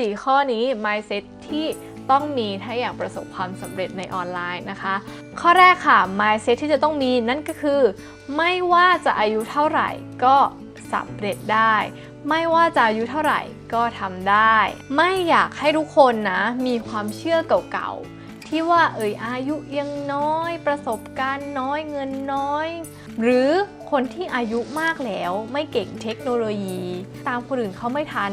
4 ข้อนี้ mindset ที่ต้องมีถ้าอยากประสบความสำเร็จในออนไลน์นะคะ ข้อแรกค่ะ mindset ที่จะต้องมีนั่นก็คือ ไม่ว่าจะอายุเท่าไหร่ก็สำเร็จได้ ไม่ว่าจะอายุเท่าไหร่ก็ทำได้ ไม่อยากให้ทุกคนนะ มีความเชื่อเก่าๆ ที่ว่าเอ่ยอายุยังน้อยประสบการณ์น้อยเงินน้อย หรือคนที่อายุมากแล้วไม่เก่งเทคโนโลยี ตามคนอื่นเขาไม่ทัน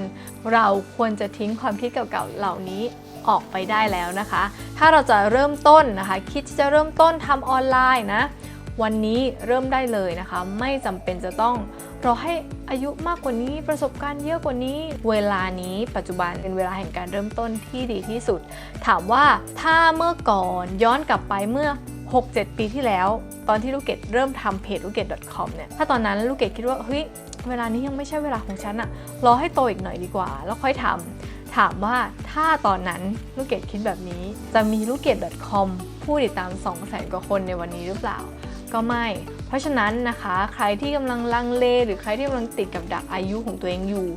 เราควรจะทิ้งความคิดเก่าๆเหล่านี้ออกไปได้แล้วนะคะ ถ้าเราจะเริ่มต้นนะคะ คิดที่จะเริ่มต้นทำออนไลน์นะ วันนี้เริ่มได้เลยนะคะ ไม่จำเป็นจะต้องรอให้อายุมากกว่านี้ประสบการณ์เยอะกว่านี้ เวลานี้ปัจจุบันเป็นเวลาแห่งการเริ่มต้นที่ดีที่สุด ถามว่าถ้าเมื่อก่อนย้อนกลับไปเมื่อ 6-7 ปีที่แล้ว ตอนที่ลูกเกดเริ่มทำเพจลูกเกด .com เนี่ยถ้าตอนนั้นลูกเกดคิดว่าเฮ้ยเวลานี้ยังไม่ใช่เวลาของฉันอะรอให้โตอีกหน่อยดีกว่า แล้วค่อยทำถามว่าถ้าตอนนั้นลูกเกดคิดแบบนี้ จะมีลูกเกด .com ผู้ติดตาม200,000กว่าคนในวันนี้หรือเปล่า ก็ไม่ เพราะฉะนั้นนะคะ ใครที่กำลังลังเล หรือใครที่กำลังติดกับดักอายุของตัวเองอยู่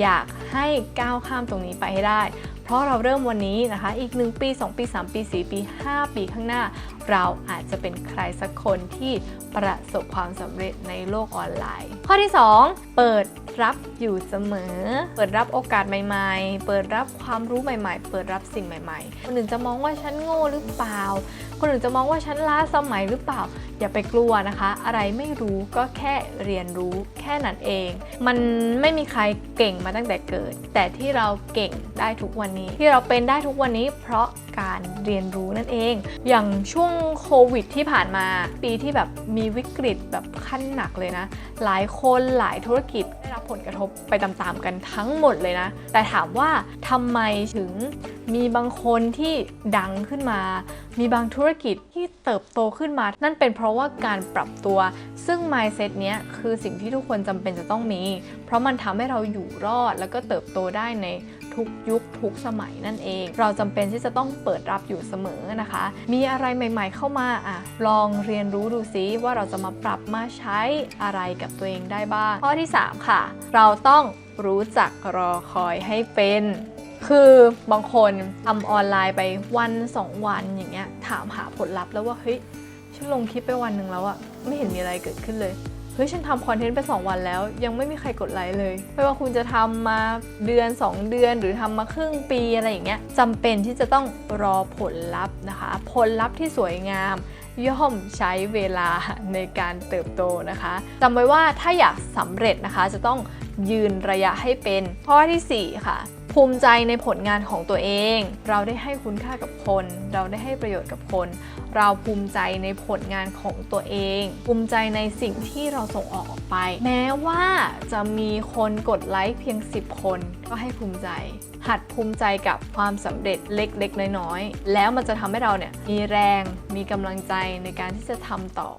อยากให้ก้าวข้ามตรงนี้ไปให้ได้ เพราะเราเริ่มวันนี้นะคะ อีก 1 ปี 2 ปี 3 ปี 4 ปี 5 ปีข้างหน้า เราอาจจะเป็นใครสักคนที่ประสบความสำเร็จในโลกออนไลน์ ข้อที่ 2 เปิดรับอยู่เสมอ เปิดรับโอกาสใหม่ ๆ เปิดรับความรู้ใหม่ ๆ เปิดรับสิ่งใหม่ ๆ คนอื่นจะมองว่าฉันโง่หรือเปล่า คนอื่นจะมองว่าฉันล้าสมัยหรือเปล่า อย่าไปกลัวนะคะ อะไรไม่รู้ก็แค่เรียนรู้แค่นั้นเอง มันไม่มีใครเก่งมาตั้งแต่เกิด แต่ที่เราเก่งได้ทุกวันนี้ ที่เราเป็นได้ทุกวันนี้เพราะ การเรียนรู้นั่นเอง อย่างช่วงโควิดที่ผ่านมาปีที่แบบมีวิกฤตแบบขั้นหนักเลยนะ หลายคนหลายธุรกิจได้รับผลกระทบไปตามๆกันทั้งหมดเลยนะ แต่ถามว่าทำไมถึงมีบางคนที่ดังขึ้นมา มีบางธุรกิจที่เติบโตขึ้นมา นั่นเป็นเพราะว่าการปรับตัว ซึ่ง mindset เนี้ยคือสิ่งที่ทุกคนจำเป็นจะต้องมี เพราะมันทำให้เราอยู่รอดแล้วก็เติบโตได้ใน ทุกยุคทุกสมัยนั่นเอง เราจำเป็นที่จะต้องเปิดรับอยู่เสมอนะคะ มีอะไรใหม่ ๆ เข้ามาอะลองเรียนรู้ดูซิว่าเราจะมาปรับมาใช้อะไรกับตัวเองได้บ้าง ข้อที่ 3 ค่ะ เราต้องรู้จักรอคอยให้เป็นคือบางคนทำออนไลน์ไปวัน 2 วันอย่างเงี้ยถามหาผลลัพธ์แล้วว่าเฮ้ยฉันลงคลิปไปวันหนึ่งแล้วอะไม่เห็นมีอะไรเกิดขึ้นเลย เฮ้ยฉันทำคอนเทนต์ไป 2 วันแล้ว ยังไม่มีใครกดไลค์เลย ไม่ว่าคุณจะทำมาเดือน 2 เดือนหรือทำมาครึ่งปีอะไรอย่างเงี้ยจำเป็นที่จะต้องรอผลลัพธ์นะคะ ผลลัพธ์ที่สวยงาม ย่อมใช้เวลาในการเติบโตนะคะจำไว้ว่าถ้าอยากสำเร็จนะคะจะต้องยืนระยะให้เป็น ข้อทีสี่4 ค่ะ ภูมิใจในผลงานของตัวเอง เราได้ให้คุณค่ากับคน เราได้ให้ประโยชน์กับคน เราภูมิใจในผลงานของตัวเอง ภูมิใจในสิ่งที่เราส่งออกออกไป แม้ว่าจะมีคนกดไลค์เพียง 10 คน ก็ให้ภูมิใจ หัดภูมิใจกับความสำเร็จเล็กๆ น้อยๆ แล้วมันจะทำให้เราเนี่ยมีแรง มีกำลังใจในการที่จะทำต่อ